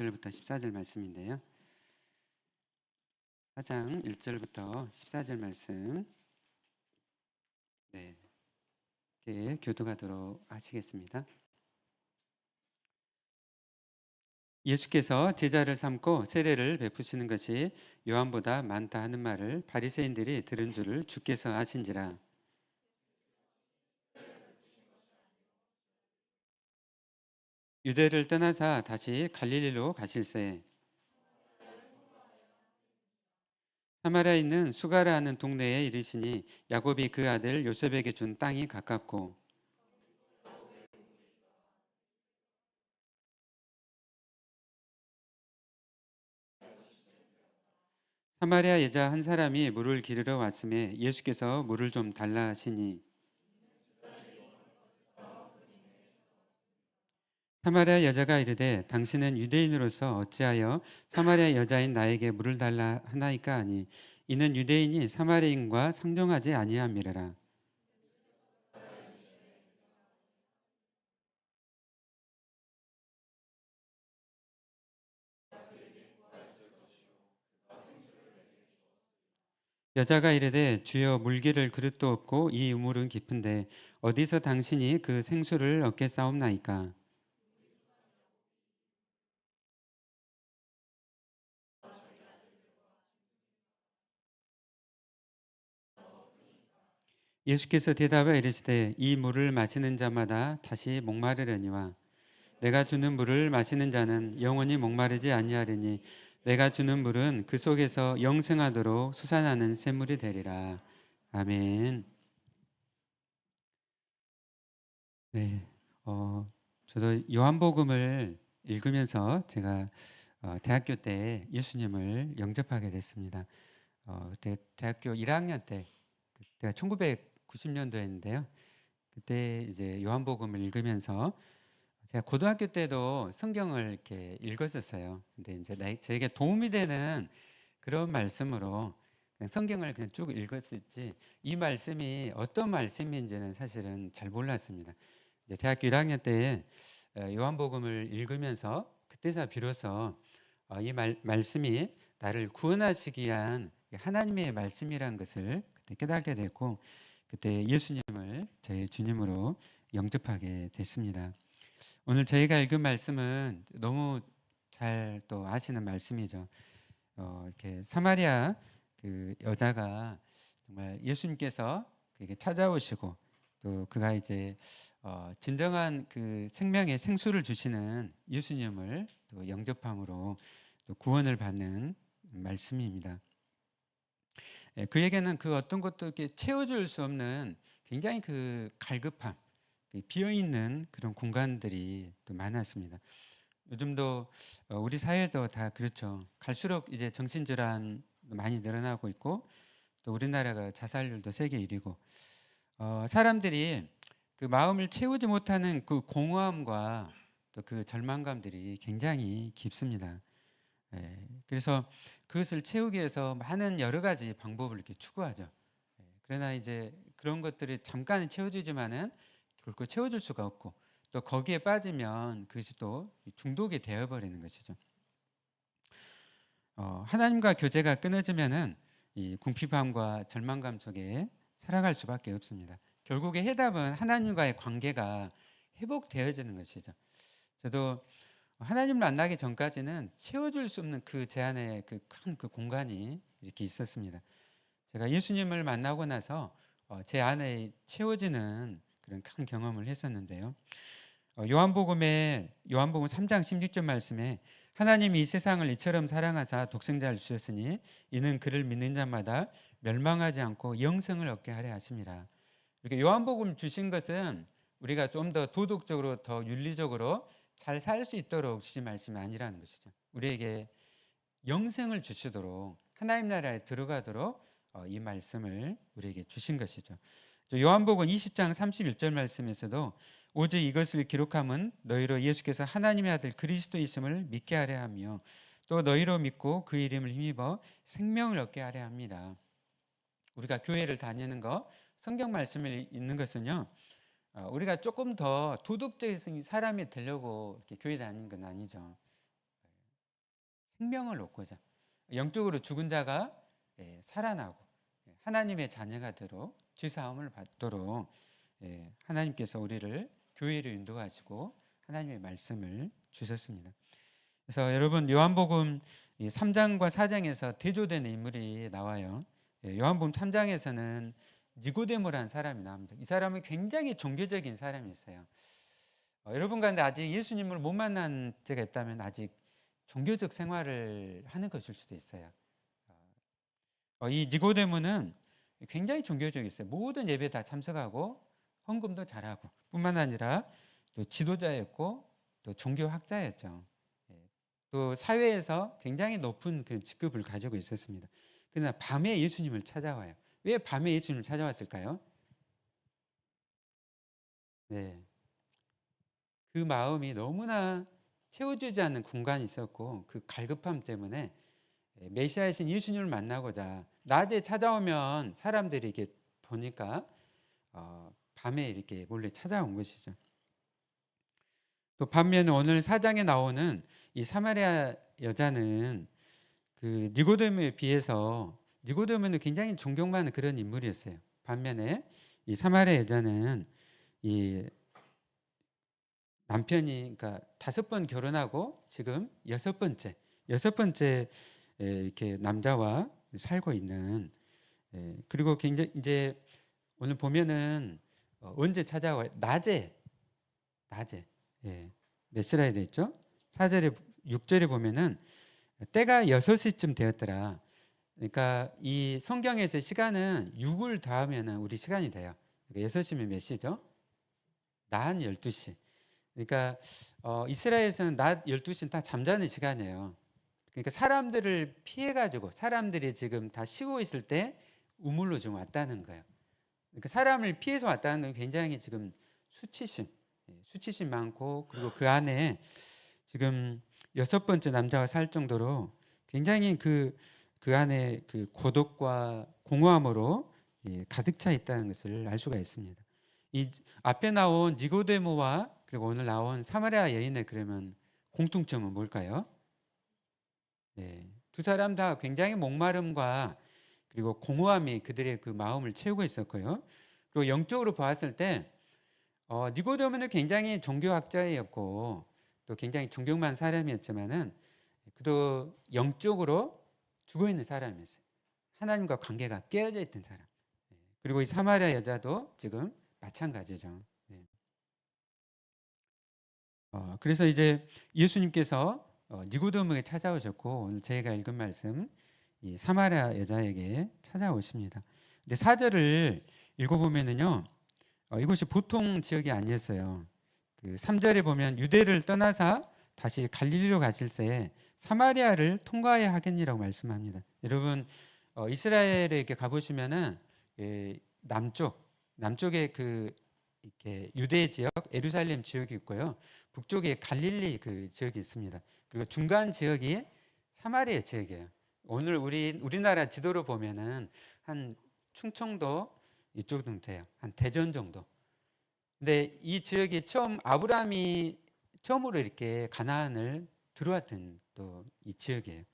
1절부터 14절 말씀인데요. 4장 1절부터 14절 말씀 네, 이렇게 교도하도록 하시겠습니다. 예수께서 제자를 삼고 세례를 베푸시는 것이 요한보다 많다 하는 말을 바리새인들이 들은 줄을 주께서 아신지라 유대를 떠나사 다시 갈릴리로 가실새 사마리아에 있는 수가라 하는 동네에 이르시니 야곱이 그 아들 요셉에게 준 땅이 가깝고. 사마리아 여자 한 사람이 물을 기르러 왔음에 예수께서 물을 좀 달라 하시니 사마리아 여자가 이르되 당신은 유대인으로서 어찌하여 사마리아 여자인 나에게 물을 달라 하나이까 하니 이는 유대인이 사마리아인과 상종하지 아니함이라. 여자가 이르되 주여 물기를 그릇도 없고 이 우물은 깊은데 어디서 당신이 그 생수를 얻게 싸움나이까 예수께서 대답하여 이르시되 이 물을 마시는 자마다 다시 목마르려니와 내가 주는 물을 마시는 자는 영원히 목마르지 아니하리니 내가 주는 물은 그 속에서 영생하도록 솟아나는 샘물이 되리라. 아멘. 네, 어, 저도 요한복음을 읽으면서 제가 어, 대학교 때 예수님을 영접하게 됐습니다. 어, 그때 대학교 1학년 때, 그때가 1990년도였는데요. 그때 이제 요한복음을 읽으면서 제가 고등학교 때도 성경을 이렇게 읽었었어요. 근데 이제 나, 저에게 도움이 되는 그런 말씀으로 그냥 성경을 그냥 쭉 읽었었지 이 말씀이 어떤 말씀인지는 사실은 잘 몰랐습니다. 이제 대학교 1학년 때 어, 요한복음을 읽으면서 그때서 비로소 어, 이 말, 말씀이 나를 구원하시기 위한 하나님의 말씀이라는 것을 그때 깨닫게 됐고 그때 예수님을 저의 주님으로 영접하게 됐습니다. 오늘 저희가 읽은 말씀은 너무 잘 또 아시는 말씀이죠. 어, 이렇게 사마리아 그 여자가 정말 예수님께서 그에게 찾아오시고 또 그가 이제 어, 진정한 그 생명의 생수를 주시는 예수님을 또 영접함으로 또 구원을 받는 말씀입니다. 예, 그에게는 그 어떤 것도 이렇게 채워줄 수 없는 굉장히 그 갈급함, 그 비어 있는 그런 공간들이 또 많았습니다. 요즘도 어, 우리 사회도 다 그렇죠. 갈수록 이제 정신질환 많이 늘어나고 있고 또 우리나라가 자살률도 세계 1위고 어, 사람들이 그 마음을 채우지 못하는 그 공허함과 또 그 절망감들이 굉장히 깊습니다. 예, 그래서 그것을 채우기 위해서 많은 여러 가지 방법을 이렇게 추구하죠. 예, 그러나 이제 그런 것들이 잠깐 채워주지만은 결코 채워줄 수가 없고 또 거기에 빠지면 그것이 또 중독이 되어버리는 것이죠. 어, 하나님과 교제가 끊어지면은 이 궁핍함과 절망감 속에 살아갈 수밖에 없습니다. 결국에 해답은 하나님과의 관계가 회복되어지는 것이죠. 저도 하나님 만나기 전까지는 채워줄 수 없는 그 제 안에 그 큰그 그 공간이 이렇게 있었습니다. 제가 예수님을 만나고 나서 어, 제 안에 채워지는 그런 큰 경험을 했었는데요. 어, 요한복음에 요한복음 3장 16절 말씀에 하나님이 이 세상을 이처럼 사랑하사 독생자를 주셨으니 이는 그를 믿는 자마다 멸망하지 않고 영생을 얻게 하려 하십니다. 이렇게 요한복음 주신 것은 우리가 좀 더 도덕적으로 더 윤리적으로 잘 살 수 있도록 주신 말씀이 아니라는 것이죠. 우리에게 영생을 주시도록 하나님 나라에 들어가도록 어, 이 말씀을 우리에게 주신 것이죠. 요한복음 20장 31절 말씀에서도 오직 이것을 기록함은 너희로 예수께서 하나님의 아들 그리스도이심을 믿게 하려 하며 또 너희로 믿고 그 이름을 힘입어 생명을 얻게 하려 합니다. 우리가 교회를 다니는 거 성경 말씀을 읽는 것은요. 어, 우리가 조금 더 도덕적인 사람이 되려고 이렇게 교회 다니는 건 아니죠. 생명을 얻고자 영적으로 죽은 자가 예, 살아나고 예, 하나님의 자녀가 되도록 죄사함을 받도록 예, 하나님께서 우리를 교회를 인도하시고 하나님의 말씀을 주셨습니다. 그래서 여러분 요한복음 3장과 4장에서 대조되는 인물이 나와요. 예, 요한복음 3장에서는 니고데모라는 사람이 나옵니다. 이 사람은 굉장히 종교적인 사람이었어요. 어, 여러분 가운데 아직 예수님을 못 만난 적가 있다면 아직 종교적 생활을 하는 것일 수도 있어요. 어, 이 니고데모는 굉장히 종교적이었어요. 모든 예배 다 참석하고 헌금도 잘하고 뿐만 아니라 또 지도자였고 또 종교학자였죠. 예, 또 사회에서 굉장히 높은 그 직급을 가지고 있었습니다. 그러나 밤에 예수님을 찾아와요. 왜 밤에 예수님을 찾아왔을까요? 네. 그 마음이 너무나 채워주지 않는 공간이 있었고 그 갈급함 때문에 메시아이신 예수님을 만나고자 낮에 찾아오면 사람들이 이렇게 보니까 어, 밤에 이렇게 몰래 찾아온 것이죠. 또 반면에 오늘 사장에 나오는 이 사마리아 여자는 그 니고데모에 비해서 니고데모는 굉장히 존경받는 그런 인물이었어요. 반면에 이 사마리아 여자는 이 남편이 그러니까 다섯 번 결혼하고 지금 여섯 번째 여섯 번째 이렇게 남자와 살고 있는 그리고 굉장히 이제 오늘 보면은 어, 언제 찾아와요? 낮에 낮에 예. 몇 시라야 돼 있죠? 4절에 6절에 보면은 때가 6시쯤 되었더라. 그러니까 이 성경에서 시간은 6을 더하면은 우리 시간이 돼요. 그러니까 6시면 몇 시죠? 낮 12시. 그러니까 어, 이스라엘에서는 낮 12시는 다 잠자는 시간이에요. 그러니까 사람들을 피해 가지고 사람들이 지금 다 쉬고 있을 때 우물로 좀 왔다는 거예요. 그러니까 사람을 피해서 왔다는 건 굉장히 지금 수치심, 예, 수치심 많고 그리고 그 안에 지금 여섯 번째 남자가 살 정도로 굉장히 그, 그 안에 그 고독과 공허함으로 예, 가득 차 있다는 것을 알 수가 있습니다. 이 앞에 나온 니고데모와 그리고 오늘 나온 사마리아 여인의 그러면 공통점은 뭘까요? 네, 두 사람 다 굉장히 목마름과 그리고 공허함이 그들의 그 마음을 채우고 있었고요. 그리고 영적으로 보았을 때 어, 니고데모는 굉장히 종교학자였고 또 굉장히 존경만 사람이었지만은 그도 영적으로 죽어 있는 사람이었어요. 하나님과 관계가 깨어져 있던 사람. 네, 그리고 이 사마리아 여자도 지금 마찬가지죠. 네. 어, 그래서 이제 예수님께서 어, 니고데모에게 찾아오셨고 오늘 저희가 읽은 말씀 이 사마리아 여자에게 찾아오십니다. 근데 사절을 읽어보면은요, 어, 이곳이 보통 지역이 아니었어요. 그 3절에 보면 유대를 떠나사 다시 갈릴리로 가실새 사마리아를 통과해야 하겠니라고 말씀합니다. 여러분 어, 이스라엘에 이렇게 가보시면은 예, 남쪽 남쪽에 그 이렇게 유대 지역 에루살렘 지역이 있고요. 북쪽에 갈릴리 그 지역이 있습니다. 그리고 중간 지역이 사마리아 지역이에요. 오늘 우리 우리나라 지도로 보면은 한 충청도 이쪽 정도 돼요. 한 대전 정도. 근데 이 지역이 처음 아브라함이 처음으로 이렇게 가나안을 들어왔던 또 이 지역이에요.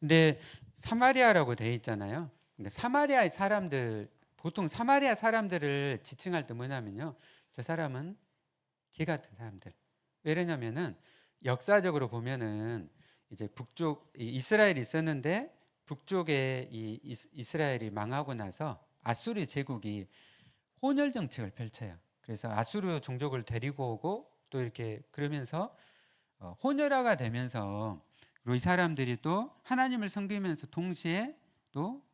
근데 사마리아라고 돼 있잖아요. 근데 사마리아의 사람들 보통 사마리아 사람들을 지칭할 때 뭐냐면요. 저 사람은 개 같은 사람들. 왜냐면은 역사적으로 보면은 이제 북쪽 이스라엘이 있었는데 북쪽에 이 이스라엘이 망하고 나서 아수르 제국이 혼혈 정책을 펼쳐요. 그래서 아수르 종족을 데리고 오고 또 이렇게 그러면서 어, 혼혈화가 되면서 그리고 이 사람들이 또 하나님을 섬기면서 동시에 또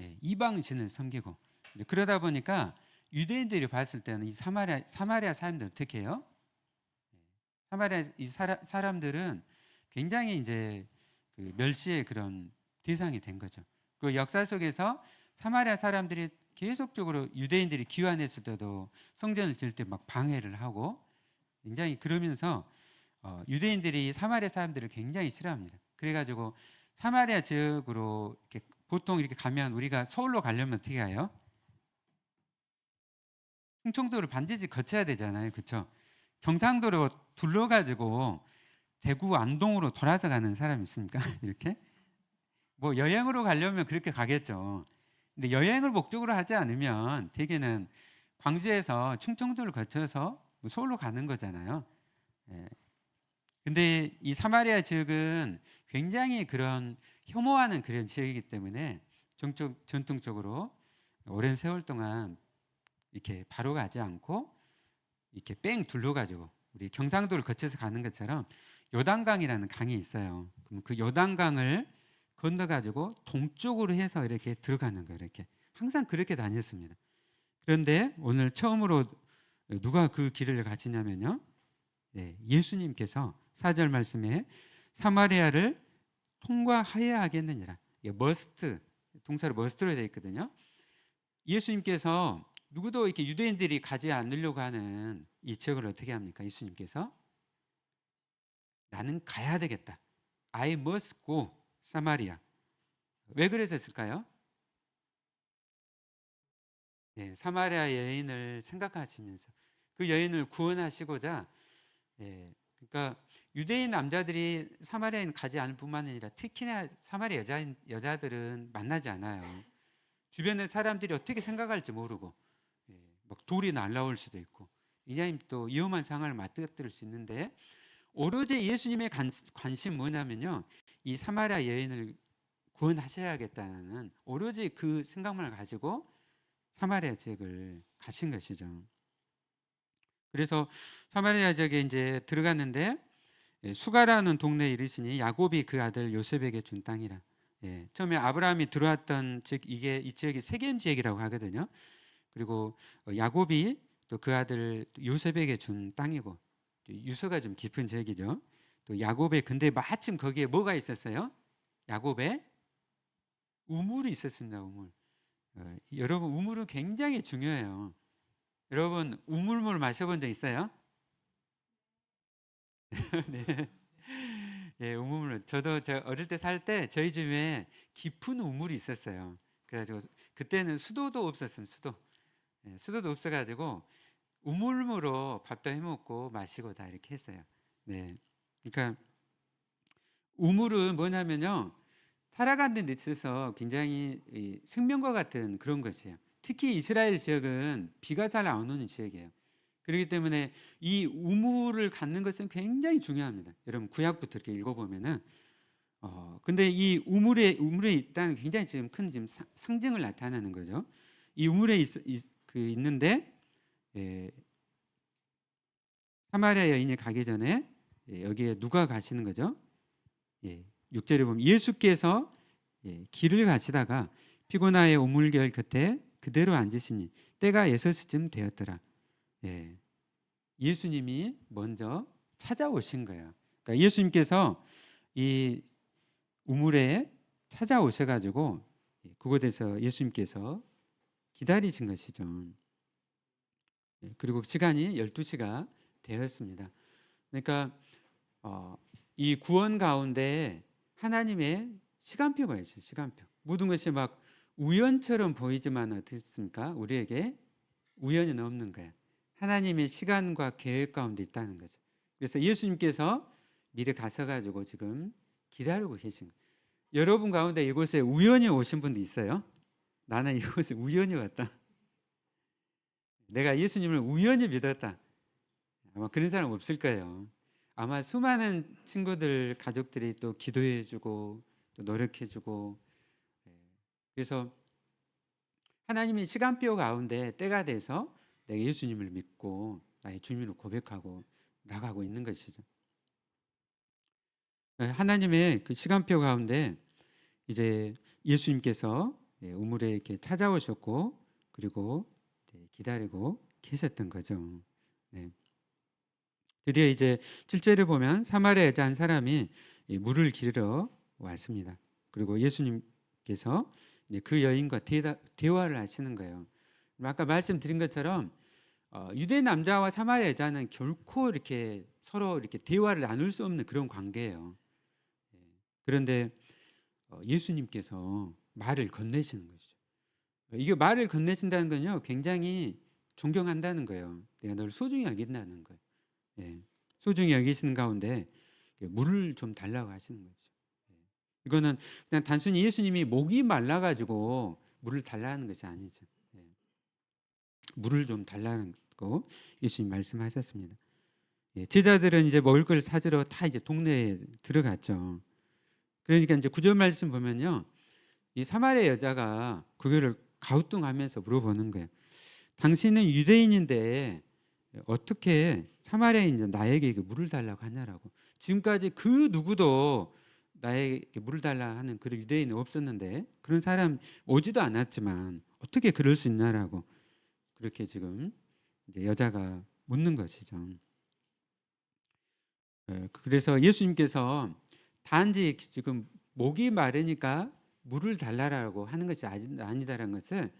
예, 이방신을 섬기고 그러다 보니까 유대인들이 봤을 때는 이 사마리아 사마리아 사람들 어떻게 해요? 예, 사마리아 이 사라, 사람들은 굉장히 이제 그 멸시의 그런 대상이 된 거죠. 그 역사 속에서 사마리아 사람들이 계속적으로 유대인들이 귀환했을 때도 성전을 지을 때 막 방해를 하고 굉장히 그러면서 어, 유대인들이 사마리아 사람들을 굉장히 싫어합니다. 그래가지고 사마리아 지역으로 이렇게 보통 이렇게 가면 우리가 서울로 가려면 어떻게 가요? 충청도를 반드시 거쳐야 되잖아요, 그렇죠? 경상도로 둘러가지고 대구 안동으로 돌아서 가는 사람 있습니까? 이렇게 뭐 여행으로 가려면 그렇게 가겠죠. 근데 여행을 목적으로 하지 않으면 대개는 광주에서 충청도를 거쳐서 뭐 서울로 가는 거잖아요. 예. 근데 이 사마리아 지역은 굉장히 그런 혐오하는 그런 지역이기 때문에 정적 전통적으로 오랜 세월 동안 이렇게 바로 가지 않고 이렇게 뺑 둘러가지고 우리 경상도를 거쳐서 가는 것처럼 요단강이라는 강이 있어요. 그럼 그 요단강을 건너가지고 동쪽으로 해서 이렇게 들어가는 거예요. 이렇게 항상 그렇게 다녔습니다. 그런데 오늘 처음으로 누가 그 길을 가시냐면요. 예, 예수님께서 사절 말씀에 사마리아를 통과하여야 하겠느니라. 예, 머스트 동사로 머스트로 되어 있거든요. 예수님께서 누구도 이렇게 유대인들이 가지 않으려고 하는 이 지역을 어떻게 합니까? 예수님께서 나는 가야 되겠다. I must go 사마리아. 왜 그러셨을까요? 네, 사마리아 여인을 생각하시면서 그 여인을 구원하시고자 예, 그러니까 유대인 남자들이 사마리아인 가지 않을 뿐만 아니라 특히나 사마리아 여자 여자들은 만나지 않아요. 주변의 사람들이 어떻게 생각할지 모르고 예, 막 돌이 날라올 수도 있고 이냐임 또 위험한 상황을 맞닥뜨릴 수 있는데 오로지 예수님의 관, 관심 뭐냐면요 이 사마리아 여인을 구원하셔야겠다는 오로지 그 생각만을 가지고 사마리아 지역을 가신 것이죠. 그래서 사마리아 지역에 이제 들어갔는데 예, 수가라는 동네에 이르시니 야곱이 그 아들 요셉에게 준 땅이라. 예, 처음에 아브라함이 들어왔던 즉 이게 이 지역이 세겜 지역이라고 하거든요. 그리고 어, 야곱이 또 그 아들 요셉에게 준 땅이고 유서가 좀 깊은 지역이죠. 또 야곱의 근데 마침 거기에 뭐가 있었어요? 야곱의 우물이 있었습니다. 우물. 어, 여러분 우물은 굉장히 중요해요. 여러분 우물물 마셔본 적 있어요? 네. 예, 우물. 저도 저 어릴 때 살 때 저희 집에 깊은 우물이 있었어요. 그래가지고 그때는 수도도 없었음 수도. 예, 수도도 없어가지고 우물무로 밥도 해먹고 마시고 다 이렇게 했어요. 네. 그러니까 우물은 뭐냐면요. 살아가는 데 있어서 굉장히 이 생명과 같은 그런 것이에요. 특히 이스라엘 지역은 비가 잘 안 오는 지역이에요. 그렇기 때문에 이 우물을 갖는 것은 굉장히 중요합니다. 여러분 구약부터 이렇게 읽어보면은 어 근데 이 우물에 우물에 있다는 굉장히 지금 큰 지금 상징을 나타내는 거죠. 이 우물에 있, 있, 그 있는데 예, 사마리아 여인이 가기 전에 예, 여기에 누가 가시는 거죠? 예, 6절에 보면 예수께서 예, 길을 가시다가 피고나의 오물결 곁에 그대로 앉으시니 때가 여섯시쯤 되었더라. 예, 예수님이 먼저 찾아오신 거예요. 그러니까 예수님께서 이 우물에 찾아오셔가지고 예, 그곳에서 예수님께서 기다리신 것이죠. 예, 그리고 시간이 12시가 되었습니다. 그러니까 어, 이 구원 가운데 하나님의 시간표가 있어요. 시간표. 모든 것이 막 우연처럼 보이지만 어떻습니까? 우리에게 우연은 없는 거예요. 하나님의 시간과 계획 가운데 있다는 거죠. 그래서 예수님께서 미리 가셔가지고 지금 기다리고 계신 거예요. 여러분 가운데 이곳에 우연히 오신 분도 있어요? 나는 이곳에 우연히 왔다. 내가 예수님을 우연히 믿었다. 아마 그런 사람 없을 거예요. 아마 수많은 친구들, 가족들이 또 기도해주고 또 노력해주고 예. 그래서 하나님의 시간표 가운데 때가 돼서 내가 예수님을 믿고 나의 주님을 고백하고 나가고 있는 것이죠. 예, 하나님의 그 시간표 가운데 이제 예수님께서 예, 우물에 이렇게 찾아오셨고 그리고 기다리고 계셨던 거죠. 네. 드디어 이제 7절을 보면 사마리아 여자 한 사람이 물을 기르러 왔습니다. 그리고 예수님께서 그 여인과 대화를 하시는 거예요. 아까 말씀드린 것처럼 어, 유대 남자와 사마리아 여자는 결코 이렇게 서로 이렇게 대화를 나눌 수 없는 그런 관계예요. 예. 그런데 어, 예수님께서 말을 건네시는 것이죠. 이게 말을 건네신다는 건요, 굉장히 존경한다는 거예요. 내가 널 소중히 여긴다는 거예요. 예. 소중히 여기시는 가운데 물을 좀 달라고 하시는 거죠. 예. 이거는 그냥 단순히 예수님이 목이 말라 가지고 물을 달라는 것이 아니죠. 예. 물을 좀 달라는 거 예수님 말씀하셨습니다. 예, 제자들은 이제 먹을 걸 찾으러 다 이제 동네에 들어갔죠. 그러니까 이제 구절 말씀 보면요. 이 사마리아 여자가 그거를 가우뚱하면서 물어보는 거예요. 당신은 유대인인데 어떻게 사마리아인 나에게 물을 달라고 하냐라고. 지금까지 그 누구도 나에게 물을 달라 하는 그런 유대인이 없었는데 그런 사람 오지도 않았지만 어떻게 그럴 수 있냐라고 그렇게 지금 여자가 묻는 것이죠. 예, 그래서 예수님께서 단지 지금 목이 마르니까 물을 달라라고 하는 것이 아니다라는 것을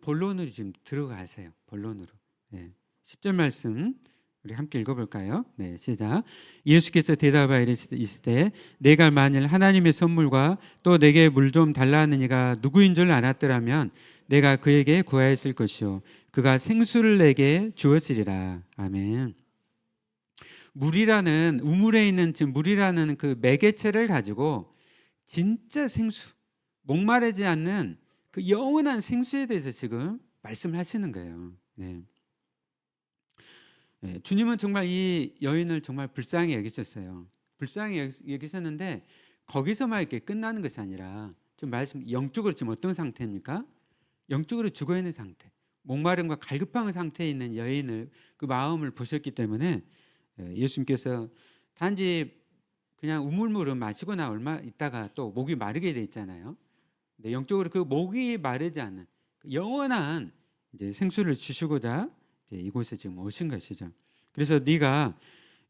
본론으로 지금 들어가세요. 본론으로. 네. 10절 말씀 우리 함께 읽어볼까요? 네, 시작. 예수께서 대답하여 이르시되 내가 만일 하나님의 선물과 또 내게 물 좀 달라는 이가 누구인 줄 알았더라면 내가 그에게 구하였을 것이요 그가 생수를 내게 주었으리라. 아멘. 물이라는 우물에 있는 지금 물이라는 그 매개체를 가지고 진짜 생수 목마르지 않는 그 영원한 생수에 대해서 지금 말씀하시는 거예요. 네. 네, 주님은 정말 이 여인을 정말 불쌍히 여기셨어요. 불쌍히 여기셨는데 거기서만 이렇게 끝나는 것이 아니라 좀 말씀 영적으로 지금 어떤 상태입니까? 영적으로 죽어 있는 상태, 목마름과 갈급한 상태에 있는 여인을 그 마음을 보셨기 때문에 예, 예수님께서 단지 그냥 우물물을 마시거나 얼마 있다가 또 목이 마르게 돼 있잖아요. 근데 영적으로 그 목이 마르지 않는 그 영원한 이제 생수를 주시고자 이곳에 지금 오신 것이죠. 그래서 네가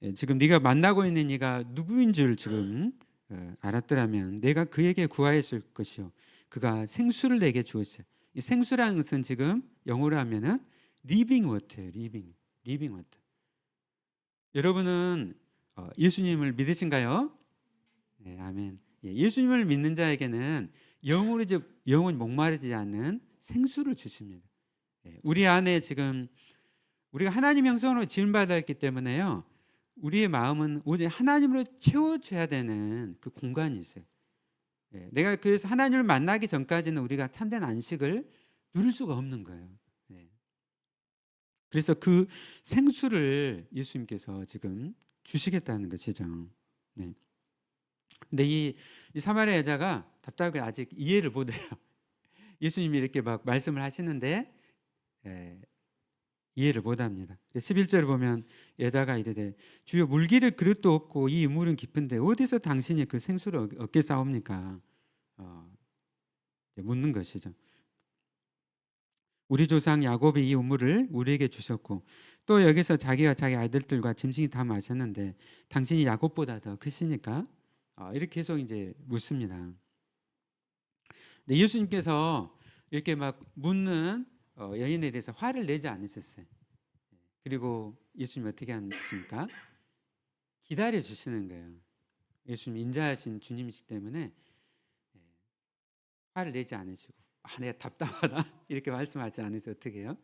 예, 지금 네가 만나고 있는 이가 누구인 줄 지금 어, 알았더라면 내가 그에게 구하였을 것이요 그가 생수를 내게 주었어요. 이 생수라는 것은 지금 영어로 하면은. 리빙 리빙 워터. 여러분은 어, 예수님을 믿으신가요? 네, 아멘. 예, 예수님을 믿는 자에게는 영으로 영혼 목마르지 않는 생수를 주십니다. 예, 우리 안에 지금 우리가 하나님 형성으로 지음 받았기 때문에요. 우리의 마음은 오직 하나님으로 채워줘야 되는 그 공간이 있어요. 예, 내가 그래서 하나님을 만나기 전까지는 우리가 참된 안식을 누릴 수가 없는 거예요. 그래서 그 생수를 예수님께서 지금 주시겠다는 것이죠. 네. 근데 이, 이 사마리아 여자가 답답하게 아직 이해를 못해요. 예수님이 이렇게 막 말씀을 하시는데 예, 이해를 못합니다. 11절을 보면 여자가 이르되 주여 물기를 그릇도 없고 이 물은 깊은데 어디서 당신이 그 생수를 얻게 싸웁니까? 어, 묻는 것이죠. 우리 조상 야곱이 이 우물을 우리에게 주셨고 또 여기서 자기와 자기 아들들과 짐승이 다 마셨는데 당신이 야곱보다 더 크시니까 어, 이렇게 계속 이제 묻습니다. 예수님께서 이렇게 막 묻는 어, 여인에 대해서 화를 내지 않으셨어요. 그리고 예수님 어떻게 하십니까? 기다려 주시는 거예요. 예수님 인자하신 주님이시기 때문에 예, 화를 내지 않으시고 아, 내가 답답하다 이렇게 말씀하지 않으서 어떻게 해요?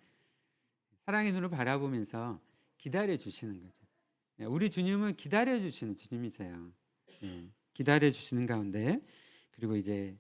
사랑의 눈을 바라보면서 기다려 주시는 거죠. 예, 우리 주님은 기다려 주시는 주님이세요. 예, 기다려 주시는 가운데 그리고 이제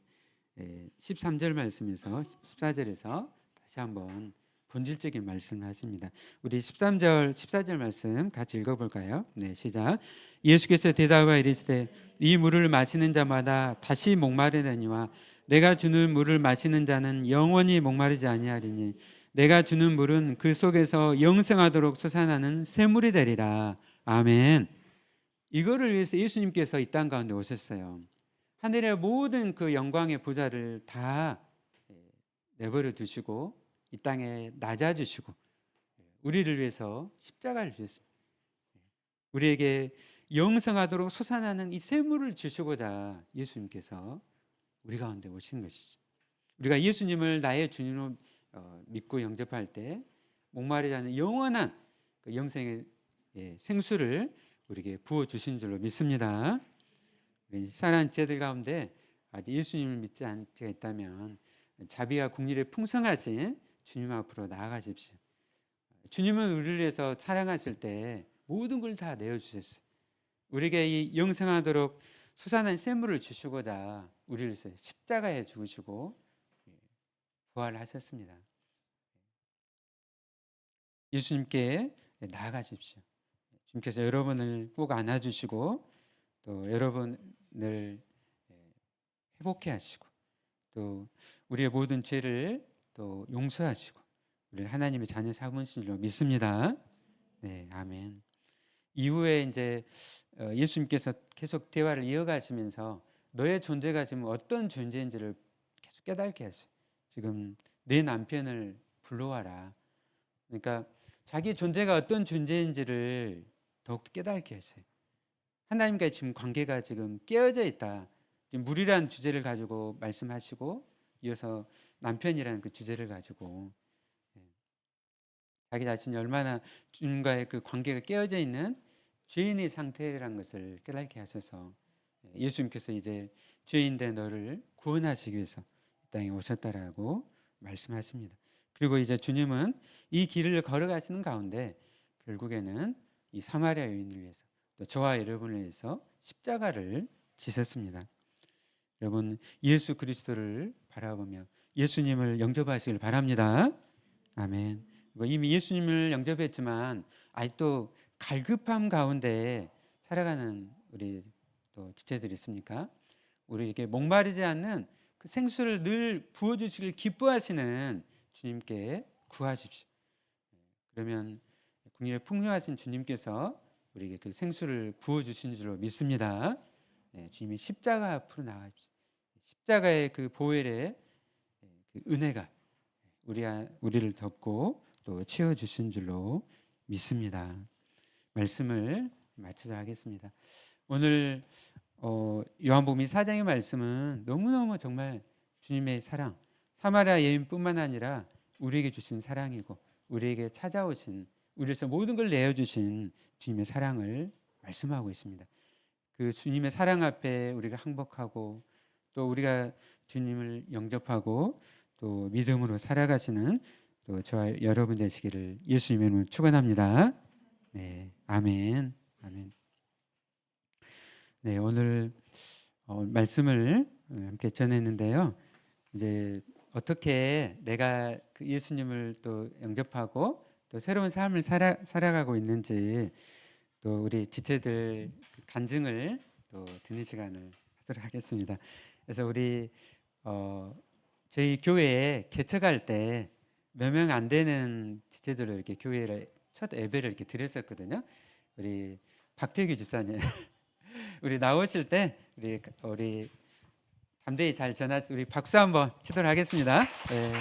13절 예, 말씀에서 14절에서 다시 한번 본질적인 말씀을 하십니다. 우리 13절 14절 말씀 같이 읽어볼까요? 네 시작. 예수께서 대답하여 이르시되 이 물을 마시는 자마다 다시 목마르느니와 내가 주는 물을 마시는 자는 영원히 목마르지 아니하리니 내가 주는 물은 그 속에서 영생하도록 솟아나는 샘물이 되리라. 아멘. 이거를 위해서 예수님께서 이 땅 가운데 오셨어요. 하늘의 모든 그 영광의 부자를 다 예, 내버려 두시고 이 땅에 낮아 주시고 우리를 위해서 십자가를 주셨습니다. 우리에게 영성하도록 솟아나는 이 샘물을 주시고자 예수님께서 우리 가운데 오신 것이죠. 우리가 예수님을 나의 주님으로 어, 믿고 영접할 때 목마르지 않은 영원한 그 영생의 예, 생수를 우리에게 부어 주신 줄로 믿습니다. 사랑하는 제들 가운데 아직 예수님을 믿지 않은 가 있다면 자비와 국리를 풍성하신 주님 앞으로 나아가십시오. 주님은 우리를 위해서 사랑하실 때 모든 걸 다 내어주셨어요. 우리에게 이 영생하도록 수산한 샘물을 주시고자 우리를 위해서 십자가에 죽으시고 예, 부활하셨습니다. 예수님께 나아가십시오. 주님께서 여러분을 꼭 안아주시고 또 여러분을 회복해 하시고 또 우리의 모든 죄를 또 용서하시고 우리를 하나님의 자녀 삼으신 줄로 믿습니다. 네, 아멘. 이후에 이제 어, 예수님께서 계속 대화를 이어가시면서 너의 존재가 지금 어떤 존재인지를 계속 깨닫게 하세요. 지금 내 남편을 불러와라. 그러니까 자기 존재가 어떤 존재인지를 더욱 깨닫게 하세요. 하나님과 지금 관계가 지금 깨어져 있다. 지금 물이라는 주제를 가지고 말씀하시고 이어서 남편이라는 그 주제를 가지고 예. 자기 자신이 얼마나 주님과의 그 관계가 깨어져 있는 죄인의 상태라는 것을 깨닫게 하셔서 예, 예수님께서 이제 죄인 된 너를 구원하시기 위해서 이 땅에 오셨다라고 말씀하십니다. 그리고 이제 주님은 이 길을 걸어가시는 가운데 결국에는 이 사마리아 여인을 위해서 또 저와 여러분을 위해서 십자가를 지셨습니다. 여러분 예수 그리스도를 바라보며 예수님을 영접하시길 바랍니다. 아멘. 이미 예수님을 영접했지만 아직도 갈급함 가운데 살아가는 우리 또 지체들 있습니까? 우리에게 목마르지 않는 그 생수를 늘 부어주시길 기뻐하시는 주님께 구하십시오. 그러면 국민의 풍요하신 주님께서 우리에게 그 생수를 부어주신 줄로 믿습니다. 네, 주님이 십자가 앞으로 나와십시오. 십자가의 그 보혈의 그 은혜가 우리 우리를 덮고 또 채워 주신 줄로 믿습니다. 말씀을 마치도록 하겠습니다. 오늘 어, 요한복음 4장의 말씀은 너무너무 정말 주님의 사랑, 사마리아 여인뿐만 아니라 우리에게 주신 사랑이고 우리에게 찾아오신 우리에서 모든 걸 내어 주신 주님의 사랑을 말씀하고 있습니다. 그 주님의 사랑 앞에 우리가 항복하고 또 우리가 주님을 영접하고 또 믿음으로 살아가시는 또 저와 여러분 되시기를 예수님의 이름으로 축원합니다. 네, 아멘, 아멘. 네, 오늘 어, 말씀을 함께 전했는데요. 이제 어떻게 내가 그 예수님을 또 영접하고 또 새로운 삶을 살아, 살아가고 있는지 또 우리 지체들 간증을 또 듣는 시간을 하도록 하겠습니다. 그래서 우리 어, 저희 교회에 개척할 때 몇 명 안 되는 지체들을 이렇게 교회를 첫 예배를 이렇게 드렸었거든요. 우리 박태기 집사님, 우리 나오실 때 우리 우리 담대히 잘 전할 우리 박수 한번 치도록 하겠습니다. 네.